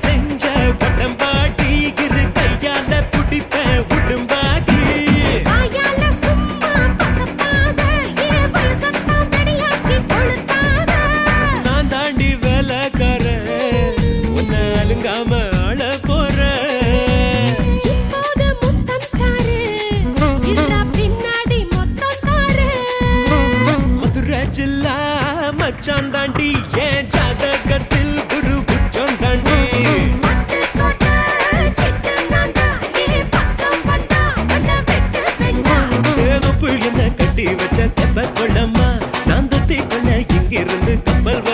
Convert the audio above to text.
செஞ்ச பட்டம்பாட்டி இரு கையால புடிப்ப உடும்பாட்டி நான் தாண்டி வேலைக்கார உன்னை அழுங்காம அழ போற. மதுரை ஜில்லா மச்சான் தாண்டி ஏன் மாட்டிக்கொள்ள இங்கிருந்து கப்பல்